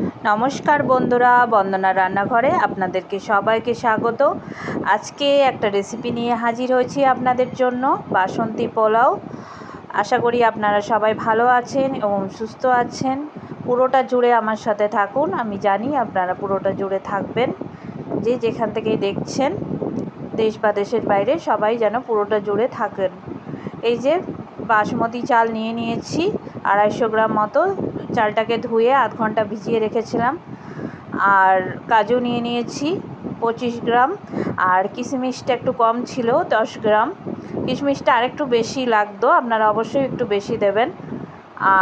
নমস্কার বন্ধুরা বন্দনা রান্নাঘরে আপনাদেরকে সবাইকে স্বাগত। আজকে একটা রেসিপি নিয়ে হাজির হয়েছি আপনাদের জন্য, বাসন্তী পোলাও। আশা করি আপনারা সবাই ভালো আছেন এবং সুস্থ আছেন। পুরোটা জুড়ে আমার সাথে থাকুন, আমি জানি আপনারা পুরোটা জুড়ে থাকবেন। যে যেখান থেকেই দেখছেন, দেশ বা দেশের বাইরে সবাই যেন পুরোটা জুড়ে থাকেন। এই যে বাসমতি চাল নিয়ে নিয়েছি, আড়াইশো গ্রাম মতো। চালটাকে ধুয়ে আধ ঘণ্টা ভিজিয়ে রেখেছিলাম। আর কাজু নিয়ে নিয়েছি, পঁচিশ গ্রাম। আর কিশমিশটা একটু কম ছিল, দশ গ্রাম। কিশমিশটা আরেকটু বেশি লাগতো, আপনারা অবশ্যই একটু বেশি দেবেন।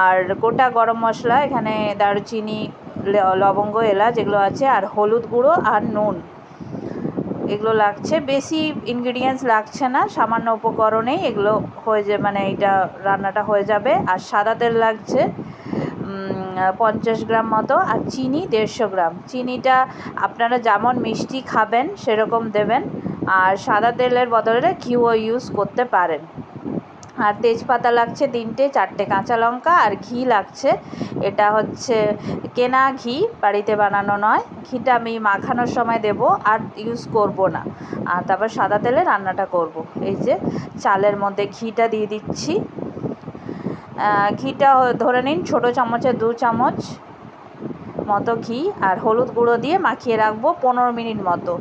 আর গোটা গরম মশলা, এখানে দারুচিনি লবঙ্গ, এলাচ যেগুলো আছে, আর হলুদ গুঁড়ো আর নুন। এগুলো লাগছে। বেশি ইনগ্রিডিয়েন্টস লাগছে না, সামান্য উপকরণেই এগুলো হয়ে যে মানে এটা রান্নাটা হয়ে যাবে। আর সাদা তেল লাগছে। পঞ্চাশ গ্রাম মতো আর চিনি দেড়শো গ্রাম। চিনিটা আপনারা যেমন মিষ্টি খাবেন সেরকম দেবেন। আর সাদা তেলের বদলে ঘিও ইউজ করতে পারেন। আর তেজপাতা লাগছে তিনটে, চারটে কাঁচা লঙ্কা আর ঘি লাগছে। এটা হচ্ছে কেনা ঘি, বাড়িতে বানানো নয়। ঘিটা আমি মাখানোর সময় দেব আর ইউজ করব না। আর তারপর সাদা তেলে রান্নাটা করব। এই যে চালের মধ্যে ঘিটা দিয়ে দিচ্ছি। ঘিটা ধরে নিন, ছোটো চামচে দু চামচ মতো ঘি আর হলুদ গুঁড়ো দিয়ে মাখিয়ে রাখব পনেরো মিনিট মতো।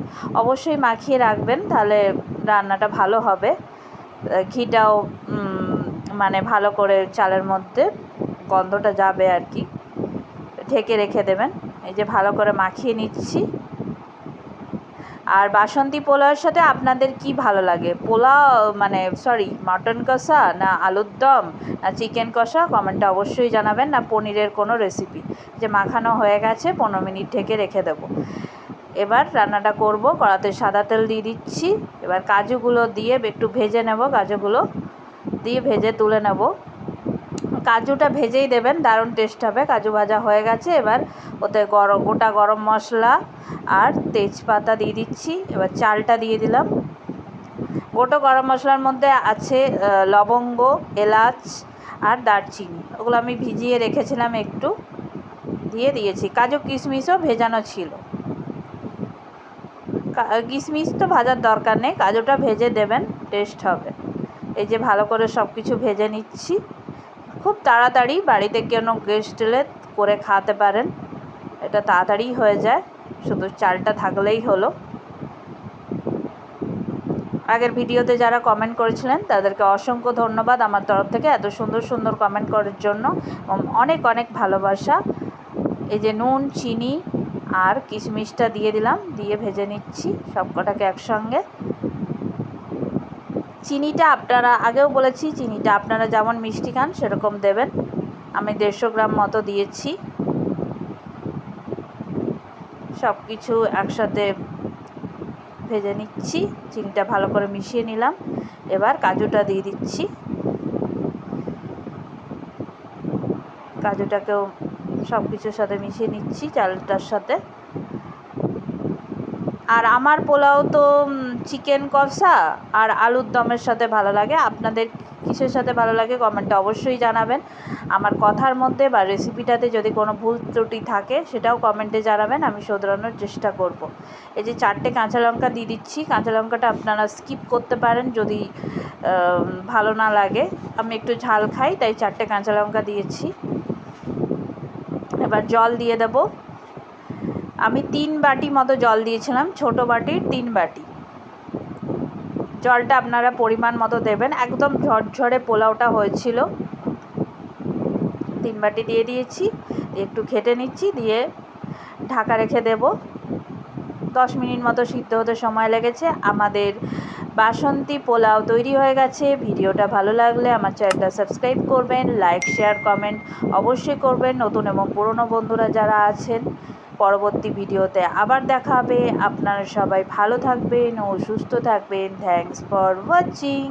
অবশ্যই মাখিয়ে রাখবেন, তাহলে রান্নাটা ভালো হবে। ঘিটাও মানে ভালো করে চালের মধ্যে গন্ধটা যাবে আর কি। ঢেকে রেখে দেবেন। এই যে ভালো করে মাখিয়ে নিচ্ছি। আর বাসন্তী পোলাওয়ের সাথে আপনাদের কি ভালো লাগে? পোলাও মানে সরি মাটন কষা না আলুর দম না চিকেন কষা? কমেন্টে অবশ্যই জানাবেন না পনিরের কোনো রেসিপি যে মাখানো হয়ে গেছে, পনেরো মিনিট ঢেকে রেখে দেবো। এবার রান্নাটা করব, কড়াতে সাদা তেল দিয়ে দিচ্ছি। এবার কাজুগুলো দিয়ে একটু ভেজে নেব, কাজুগুলো দিয়ে ভেজে তুলে নেব। কাজুটা ভেজেই দেবেন, দারুণ টেস্ট হবে। কাজু ভাজা হয়ে গেছে, এবার ওতে গরম, গোটা গরম মশলা আর তেজপাতা দিয়ে দিচ্ছি। এবার চালটা দিয়ে দিলাম। গোটা গরম মশলার মধ্যে আছে লবঙ্গ, এলাচ আর দারচিনি। ওগুলো আমি ভিজিয়ে রেখেছিলাম একটু, দিয়ে দিয়েছি। কাজু কিশমিশও ভেজানো ছিল। কিশমিশ তো ভাজার দরকার নেই, কাজুটা ভেজে দেবেন টেস্ট হবে। এই যে ভালো করে সব কিছু ভেজে নিচ্ছি। খুব তাড়াতাড়ি বাড়িতে কোনো গেস্ট এলে করে খাওয়াতে পারেন। এটা তাড়াতাড়ি হয়ে যায়, শুধু চালটা থাকলেই হলো। আগের ভিডিওতে যারা কমেন্ট করেছিলেন, তাদেরকে অসংখ্য ধন্যবাদ আমার তরফ থেকে এত সুন্দর সুন্দর কমেন্ট করার জন্য। অনেক অনেক ভালোবাসা। এই যে নুন, চিনি আর কিশমিশটা দিয়ে দিলাম, দিয়ে ভেজে নিচ্ছি সব কটাকে একসঙ্গে। চিনিটা আপনারা, আগেও বলেছি চিনিটা আপনারা যেমন মিষ্টি খান সেরকম দেবেন। আমি দেড়শো গ্রাম মতো দিয়েছি। সব কিছু একসাথে ভেজে নিচ্ছি। চিনিটা ভালো করে মিশিয়ে নিলাম। এবার কাজুটা দিয়ে দিচ্ছি। কাজুটাকেও সব কিছুর সাথে মিশিয়ে নিচ্ছি চালটার সাথে। আর আমার পোলাও তো চিকেন কষা আর আলুর দমের সাথে ভালো লাগে। আপনাদের কিসের সাথে ভালো লাগে কমেন্টে অবশ্যই জানাবেন। আমার কথার মধ্যে বা রেসিপিটাতে যদি কোনো ভুল ত্রুটি থাকে, সেটাও কমেন্টে জানাবেন, আমি শোধরানোর চেষ্টা করব। এই যে চারটে কাঁচা লঙ্কা দিয়ে দিচ্ছি, কাঁচা লঙ্কাটা আপনারা স্কিপ করতে পারেন যদি ভালো না লাগে। আমি একটু ঝাল খাই, তাই চারটে কাঁচা লঙ্কা দিয়েছি। এবার জল দিয়ে দেবো। আমি তিন বাটি মতো জল দিয়েছিলাম, ছোট বাটির তিন বাটি। জলটা আপনারা পরিমাণ মতো দেবেন। একদম ঝরঝরে পোলাওটা হয়েছিল। তিন বাটি দিয়ে দিয়েছি একটু ঘেটে নিচ্ছি, দিয়ে ঢাকা রেখে দেব। দশ মিনিট মতো সিদ্ধ হতে সময় লেগেছে। আমাদের বাসন্তী পোলাও তৈরি হয়ে গেছে। ভিডিওটা ভালো লাগলে আমার চ্যানেলটা সাবস্ক্রাইব করবেন, লাইক, শেয়ার, কমেন্ট অবশ্যই করবেন। নতুন এবং পুরনো বন্ধুরা যারা আছেন পরবর্তী ভিডিওতে আবার দেখা হবে। আপনারা সবাই ভালো থাকবেন ও সুস্থ থাকবেন। Thanks for watching